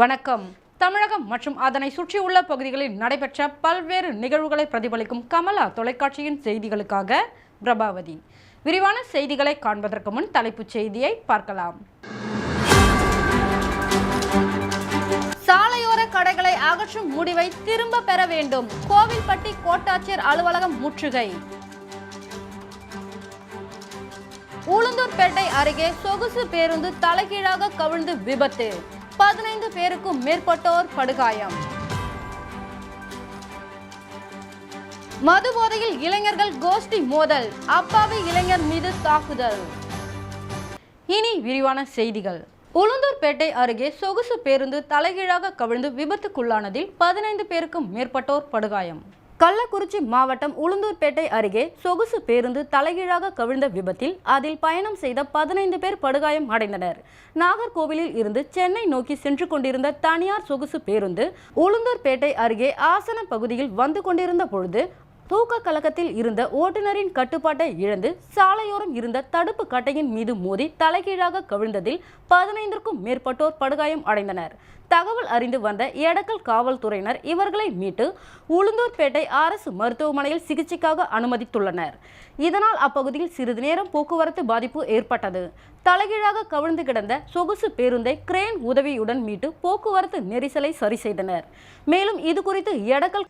வணக்கம். தமிழகம் மற்றும் அதனை சுற்றியுள்ள பகுதிகளில் நடைபெற்ற பல்வேறு நிகழ்வுகளை பிரதிபலிக்கும் கமலா தொலைக்காட்சியின் செய்திகளுக்காக பிரபாவதி. விரிவான செய்திகளை காண்பதற்கு முன் தலைப்புச் செய்தியை பார்க்கலாம். சாலையோர கடைகளை அகற்றும் முடிவை திரும்ப பெற வேண்டும். கோவில்பட்டி கோட்டாட்சியர் அலுவலகம் முற்றுகை. உளுந்தூர்பேட்டை அருகே சொகுசு பேருந்து தலைகீழாக கவிழ்ந்து விபத்து. பதினைந்து பேருக்கும் மேற்பட்டோர் படுகாயம். மது போதையில் இளைஞர்கள் கோஷ்டி மோதல் அப்பாவி இளைஞர் மீது தாக்குதல். இனி விரிவான செய்திகள். உளுந்தூர்பேட்டை அருகே சொகுசு பேருந்து தலைகீழாக கவிழ்ந்து விபத்துக்குள்ளானதில் பதினைந்து பேருக்கும் மேற்பட்டோர் படுகாயம். கள்ளக்குறிச்சி மாவட்டம் உளுந்தூர்பேட்டை அருகே சொகுசு பேருந்து தலைகீழாக கவிழ்ந்த விபத்தில் அதில் பயணம் செய்த பதினைந்து பேர் படுகாயம் அடைந்தனர். நாகர்கோவிலில் இருந்து சென்னை நோக்கி சென்று கொண்டிருந்த தனியார் சொகுசு பேருந்து உளுந்தூர்பேட்டை அருகே ஆசன பகுதியில் வந்து கொண்டிருந்த பொழுது தூக்க கழகத்தில் இருந்த ஓட்டுநரின் கட்டுப்பாட்டை இழந்து சாலையோரம் இருந்த தடுப்பு கட்டையின் மீது மோதி தலைகீழாக கவிழ்ந்ததில் பதினைந்திற்கும் மேற்பட்டோர் படுகாயம் அடைந்தனர். தகவல் அறிந்து வந்த எடக்கல் காவல்துறையினர் இவர்களை மீட்டு உளுந்தூர்பேட்டை அரசு மருத்துவமனையில் சிகிச்சைக்காக அனுமதித்துள்ளனர். இதனால் அப்பகுதியில் சிறிது நேரம் போக்குவரத்து பாதிப்பு ஏற்பட்டது. தலைகீழாக கவிழ்ந்து கிடந்த சொகுசு பேருந்தை கிரேன் உதவியுடன் மீட்டு போக்குவரத்து நெரிசலை சரி செய்தனர். மேலும் இது குறித்து எடக்கல்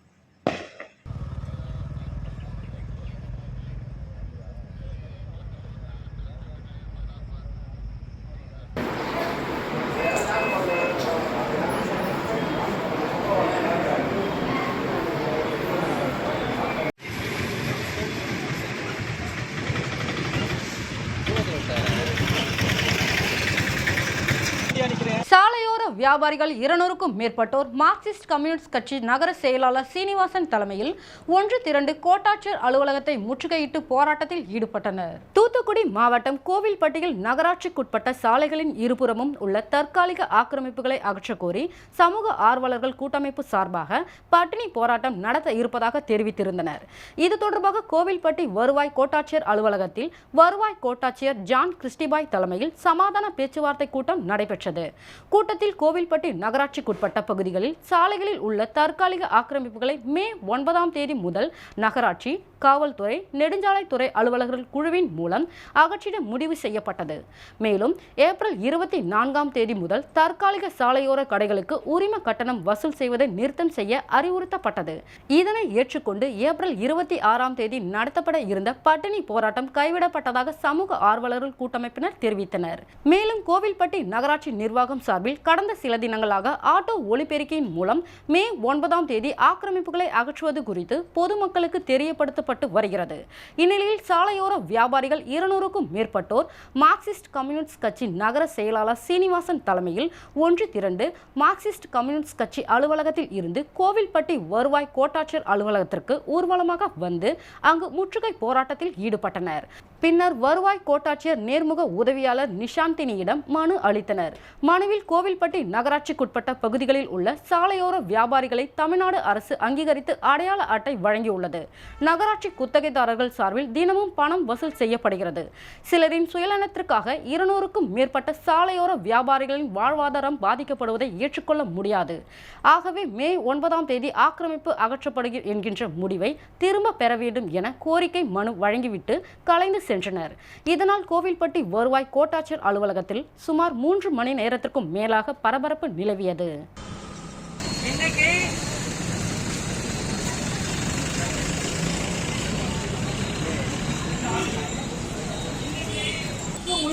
சாலையோர வியாபாரிகள் இருநூறுக்கும் மேற்பட்டோர் மார்க்சிஸ்ட் கம்யூனிஸ்ட் கட்சி நகர செயலாளர் சீனிவாசன் தலைமையில் ஒன்று திரண்டு கோட்டாட்சியர் அலுவலகத்தை முற்றுகையிட்டு போராட்டத்தில் ஈடுபட்டனர். தூத்துக்குடி மாவட்டம் கோவில்பட்டியில் நகராட்சிக்குட்பட்ட சாலைகளின் இருபுறமும் உள்ள தற்காலிக ஆக்கிரமிப்புகளை அகற்றக்கோரி சமூக ஆர்வலர்கள் கூட்டமைப்பு சார்பாக பட்டினி போராட்டம் நடத்த இருப்பதாக தெரிவித்திருந்தனர். இது தொடர்பாக கோவில்பட்டி வருவாய் கோட்டாட்சியர் அலுவலகத்தில் வருவாய் கோட்டாட்சியர் ஜான் கிறிஸ்டிபாய் தலைமையில் சமாதான பேச்சுவார்த்தை கூட்டம் நடைபெற்றது. கூட்டத்தில் கோவில்பட்டி நகராட்சிக்குட்பட்ட பகுதிகளில் சாலைகளில் உள்ள தற்காலிக ஆக்கிரமிப்புகளை மே ஒன்பதாம் தேதி முதல் நகராட்சி காவல்துறை நெடுஞ்சாலைத்துறை அலுவலர்கள் குழுவின் மூலம் அகற்றிட முடிவு செய்யப்பட்டது. மேலும் ஏப்ரல் இருபத்தி நான்காம் தேதி முதல் தற்காலிக சாலையோர கடைகளுக்கு உரிம கட்டணம் வசூல் செய்வதை நிறுத்தம் செய்ய அறிவுறுத்தப்பட்டது. இதனை ஏற்றுக்கொண்டு ஏப்ரல் இருபத்தி ஆறாம் தேதி நடத்தப்பட இருந்த பட்டினி போராட்டம் கைவிடப்பட்டதாக சமூக ஆர்வலர்கள் கூட்டமைப்பினர் தெரிவித்தனர். மேலும் கோவில்பட்டி நகராட்சி நிர்வாகம் சார்பில் கடந்த சில தினங்களாக ஆட்டோ ஒலிபெருக்கியின் மூலம் மே ஒன்பதாம் தேதி ஆக்கிரமிப்புகளை அகற்றுவது குறித்து பொதுமக்களுக்கு தெரியப்படுத்த வருகிறது. இந்நிலையில் சாலையோர வியாபாரிகள் இருநூறுக்கும் மேற்பட்டோர் மார்க்சிஸ்ட் கம்யூனிஸ்ட் கட்சி நகர செயலாளர் சீனிவாசன் தலைமையில் ஒன்று திரண்டு மார்க்சிஸ்ட் கம்யூனிஸ்ட் கட்சி அலுவலகத்தில் இருந்து கோவில்பட்டி வருவாய் கோட்டாட்சியர் அலுவலகத்திற்கு ஊர்வலமாக வந்து அங்கு முற்றுகை போராட்டத்தில் ஈடுபட்டனர். பின்னர் வருவாய் கோட்டாட்சியர் நேர்முக உதவியாளர் நிஷாந்தினியிடம் மனு அளித்தனர். மனுவில் கோவில்பட்டி நகராட்சிக்குட்பட்ட பகுதிகளில் உள்ள சாலையோர வியாபாரிகளை தமிழ்நாடு அரசு அங்கீகரித்து அடையாள அட்டை வழங்கியுள்ளது. நகராட்சி குத்தகைதாரர்கள் சார்பில் தினமும் பணம் வசூல் செய்யப்படுகிறது. சிலரின் சுயநலத்திற்காக இருநூறுக்கும் மேற்பட்ட சாலையோர வியாபாரிகளின் வாழ்வாதாரம் பாதிக்கப்படுவதை ஏற்றுக்கொள்ள முடியாது. ஆகவே மே ஒன்பதாம் தேதி ஆக்கிரமிப்பு அகற்றப்படுகிற என்கின்ற முடிவை திரும்ப பெற வேண்டும் என கோரிக்கை மனு வழங்கிவிட்டு கலைந்து சென்றனர். இதனால் கோவில்பட்டி வருவாய் கோட்டாட்சியர் அலுவலகத்தில் சுமார் மூன்று மணி நேரத்திற்கும் மேலாக பரபரப்பு நிலவியது.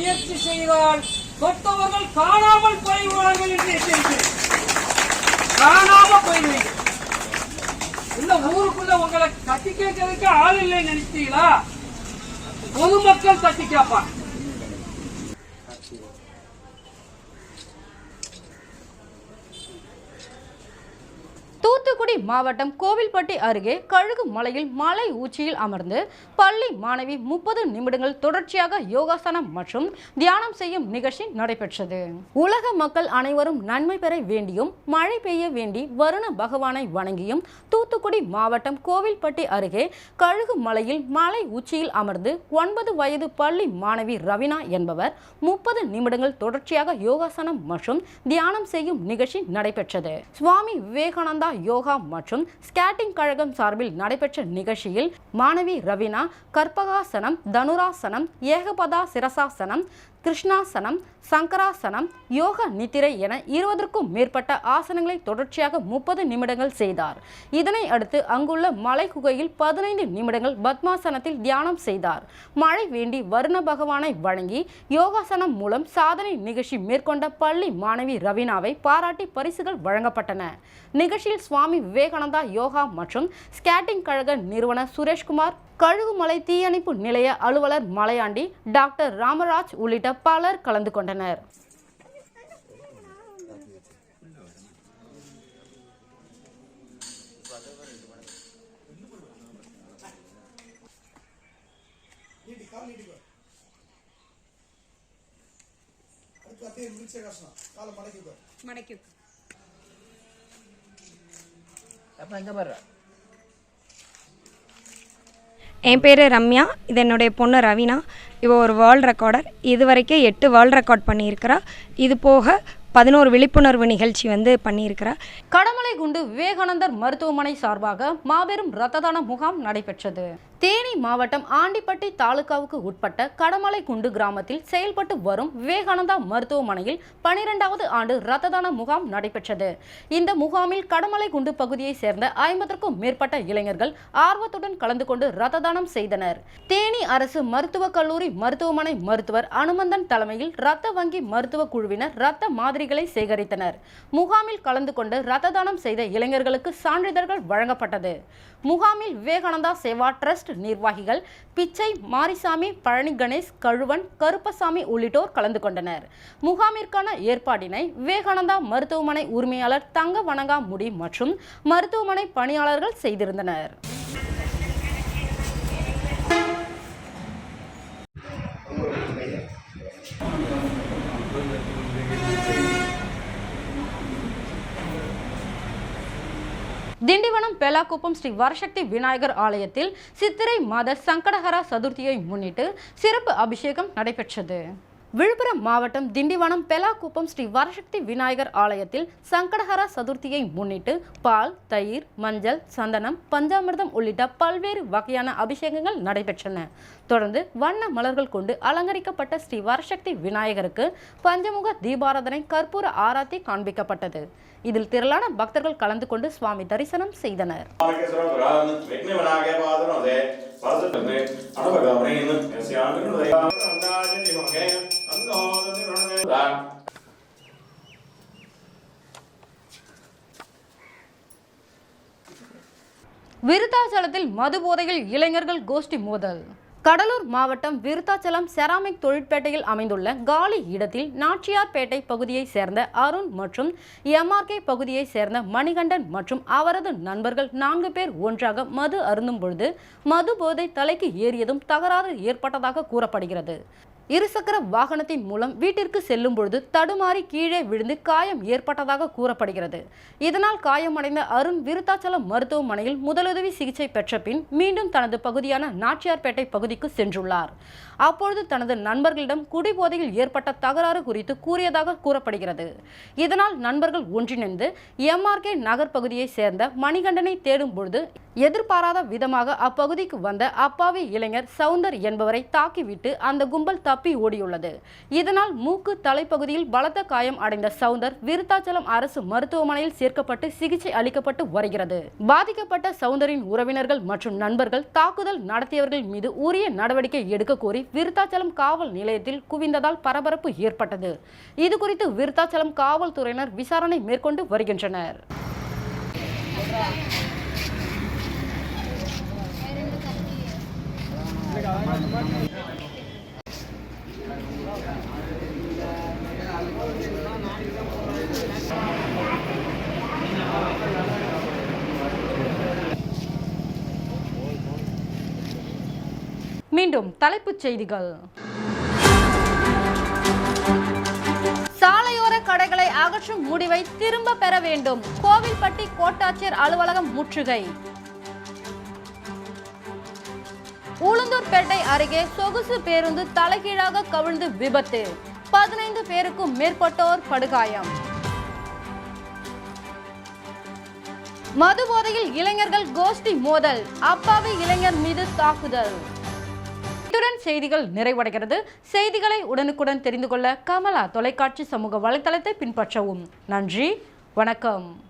முயற்சி செய்தால் தொட்டவர்கள் காணாமல் போய்விடுவார்கள் என்று எச்சரிக்கிறேன். காணாம போயிடுவீங்க இந்த ஊருக்குள்ள உங்களை கட்டி கேட்கறதுக்கு ஆள் இல்லை நினைச்சீங்களா? பொதுமக்கள் தட்டி கேட்பாங்க. தூத்துக்குடி மாவட்டம் கோவில்பட்டி அருகே கழுகு மலையில் மலை உச்சியில் அமர்ந்து பள்ளி மாணவி முப்பது நிமிடங்கள் தொடர்ச்சியாக யோகாசனம் மற்றும் தியானம் செய்யும் நிகழ்ச்சி நடைபெற்றது. உலக மக்கள் அனைவரும் நன்மை பெற வேண்டியும் மழை பெய்ய வேண்டி வருண பகவானை வணங்கியும் தூத்துக்குடி மாவட்டம் கோவில்பட்டி அருகே கழுகு மலையில் மலை உச்சியில் அமர்ந்து ஒன்பது வயது பள்ளி மாணவி ரவினா என்பவர் முப்பது நிமிடங்கள் தொடர்ச்சியாக யோகாசனம் மற்றும் தியானம் செய்யும் நிகழ்ச்சி நடைபெற்றது. சுவாமி விவேகானந்தா யோகா மற்றும் ஸ்கேட்டிங் கழகம் சார்பில் நடைபெற்ற நிகழ்ச்சியில் மாணவி ரவினா கற்பகாசனம் தனுராசனம் ஏகபதா சிரசாசனம் கிருஷ்ணாசனம் சங்கராசனம் யோக நித்திரை என இருபதற்கும் மேற்பட்ட ஆசனங்களை தொடர்ச்சியாக முப்பது நிமிடங்கள் செய்தார். இதனை அடுத்து அங்குள்ள மலை குகையில் பதினைந்து நிமிடங்கள் பத்மாசனத்தில் தியானம் செய்தார். மழை வேண்டி வருண பகவானை வணங்கி யோகாசனம் மூலம் சாதனை நிகழ்ச்சி மேற்கொண்ட பள்ளி மாணவி ரவீனாவை பாராட்டி பரிசுகள் வழங்கப்பட்டன. நிகழ்ச்சியில் சுவாமி விவேகானந்தா யோகா மற்றும் ஸ்கேட்டிங் கழக நிறுவனர் சுரேஷ்குமார் கழுகுமலை தீயணைப்பு நிலைய அலுவலர் மலையாண்டி டாக்டர் ராமராஜ் உள்ளிட்ட பலர் கலந்து கொண்டனர் மடக்கி. அப்ப எங்க பாரு என் பேர் ரம்யா. இது என்னுடைய பொண்ணு ரவீனா. இவள் ஒரு வேர்ல்ட் ரெக்கார்டர் இது வரைக்கும் எட்டு வேர்ல்ட் ரெக்கார்ட் பண்ணியிருக்கிறா. இது போக பதினோரு விழிப்புணர்வு நிகழ்ச்சி வந்து பண்ணியிருக்கிறார் கடமலை குண்டு விவேகானந்தர் மருத்துவமனை சார்பாக மாபெரும் இரத்த தான முகாம் நடைபெற்றது. தேனி மாவட்டம் ஆண்டிப்பட்டி தாலுகாவுக்கு உட்பட்ட கடமலை குண்டு கிராமத்தில் செயல்பட்டு வரும் விவேகானந்தா மருத்துவமனையில் பனிரெண்டாவது ஆண்டு இரத்த தான முகாம் நடைபெற்றது. இந்த முகாமில் கடமலை குண்டு பகுதியைச் சேர்ந்த ஐம்பதற்கும் மேற்பட்ட இளைஞர்கள் ஆர்வத்துடன் கலந்து கொண்டு இரத்த தானம் செய்தனர். தேனி அரசு மருத்துவக் கல்லூரி மருத்துவமனை மருத்துவர் அனுமந்தன் தலைமையில் இரத்த வங்கி மருத்துவ குழுவினர் இரத்த மாதிரிகளை சேகரித்தனர். முகாமில் கலந்து கொண்டு இரத்த தானம் செய்த இளைஞர்களுக்கு சான்றிதழ்கள் வழங்கப்பட்டது. முகாமில் விவேகானந்தா சேவா ட்ரஸ்ட் நிர்வாகிகள் பிச்சை மாரிசாமி பழனி கணேஷ் கழுவன் கருப்பசாமி உள்ளிட்டோர் கலந்து கொண்டனர். முகாமிற்கான ஏற்பாடினை விவேகானந்தா மருத்துவமனை உரிமையாளர் தங்க வணங்கா முடி மற்றும் மருத்துவமனை பணியாளர்கள் செய்திருந்தனர். திண்டிவனம் பெலாக்குப்பம் ஸ்ரீ வரசக்தி விநாயகர் ஆலயத்தில் சித்திரை மாத சங்கடஹரா சதுர்த்தியை முன்னிட்டு சிறப்பு அபிஷேகம் நடைபெற்றது. விழுப்புரம் மாவட்டம் திண்டிவனம் பெலாக்குப்பம் ஸ்ரீ வரசக்தி விநாயகர் ஆலயத்தில் சங்கடஹரா சதுர்த்தியை முன்னிட்டு பால் தயிர் மஞ்சள் சந்தனம் பஞ்சாமிர்தம் உள்ளிட்ட பல்வேறு வகையான அபிஷேகங்கள் நடைபெற்றன. தொடர்ந்து வண்ண மலர்கள் கொண்டு அலங்கரிக்கப்பட்ட ஸ்ரீ வரசக்தி விநாயகருக்கு பஞ்சமுக தீபாராதனை கற்பூர ஆராத்தி காண்பிக்கப்பட்டது. இதில் திரளான பக்தர்கள் கலந்து கொண்டு சுவாமி தரிசனம் செய்தனர். விருத்தாச்சலத்தில் மது போதையில் இளைஞர்கள் கோஷ்டி மோதல். கடலூர் மாவட்டம் விருத்தாச்சலம் செராமிக் தொழிற்பேட்டையில் அமைந்துள்ள காலி இடத்தில் நாச்சியார்பேட்டை பகுதியைச் சேர்ந்த அருண் மற்றும் எம்ஆர்கே பகுதியைச் சேர்ந்த மணிகண்டன் மற்றும் அவரது நண்பர்கள் நான்கு பேர் ஒன்றாக மது அருந்தும் பொழுது மது போதை தலைக்கு ஏறியதும் தகராறு ஏற்பட்டதாக கூறப்படுகிறது. இருசக்கர வாகனத்தின் மூலம் வீட்டிற்கு செல்லும் பொழுது தடுமாறி கீழே விழுந்து காயம் ஏற்பட்டதாக கூறப்படுகிறது. இதனால் காயமடைந்த அருண் விருத்தாச்சலம் மருத்துவமனையில் முதலுதவி சிகிச்சை பெற்ற பின் மீண்டும் தனது பகுதியான நாச்சியார்பேட்டை பகுதிக்கு சென்றுள்ளார். அப்பொழுது தனது நண்பர்களிடம் குடிபோதையில் ஏற்பட்ட தகராறு குறித்து கூறியதாக கூறப்படுகிறது. இதனால் நண்பர்கள் ஒன்றிணைந்து எம்ஆர்கே நகர் பகுதியைச் சேர்ந்த மணிகண்டனை தேடும் பொழுது எதிர்பாராத விதமாக அப்பகுதிக்கு வந்த அப்பாவி இளைஞர் சவுந்தர் என்பவரை தாக்கிவிட்டு அந்த கும்பல் தப்பி ஓடியுள்ளது. இதனால் மூக்கு தலைப்பகுதியில் பலத்த காயம் அடைந்த சவுந்தர் விருத்தாச்சலம் அரசு மருத்துவமனையில் சேர்க்கப்பட்டு சிகிச்சை அளிக்கப்பட்டு வருகிறது. பாதிக்கப்பட்ட சவுந்தரின் உறவினர்கள் மற்றும் நண்பர்கள் தாக்குதல் நடத்தியவர்கள் மீது உரிய நடவடிக்கை எடுக்க கோரி விருத்தாச்சலம் காவல் நிலையத்தில் குவிந்ததால் பரபரப்பு ஏற்பட்டது. இதுகுறித்து விருத்தாச்சலம் காவல்துறையினர் விசாரணை மேற்கொண்டு வருகின்றனர். மீண்டும் தலைப்புச் செய்திகள். சாலையோர கடைகளை அகற்றும் முடிவை திரும்ப பெற வேண்டும். கோவில்பட்டி கோட்டாட்சியர் அலுவலகம் முற்றுகை. உளுந்தூர்பேட்டை அருகே சொகுசு பேருந்து தலைகீழாக கவிழ்ந்து விபத்து. பதினைந்து பேருக்கும் மேற்பட்டோர் படுகாயம். மது போதையில் இளைஞர்கள் கோஷ்டி மோதல். அப்பாவி இளைஞர் மீது தாக்குதல். இத்துடன் செய்திகள் நிறைவடைகிறது. செய்திகளை உடனுக்குடன் தெரிந்து கொள்ள கமலா தொலைக்காட்சி சமூக வலைத்தளத்தை பின்பற்றவும். நன்றி வணக்கம்.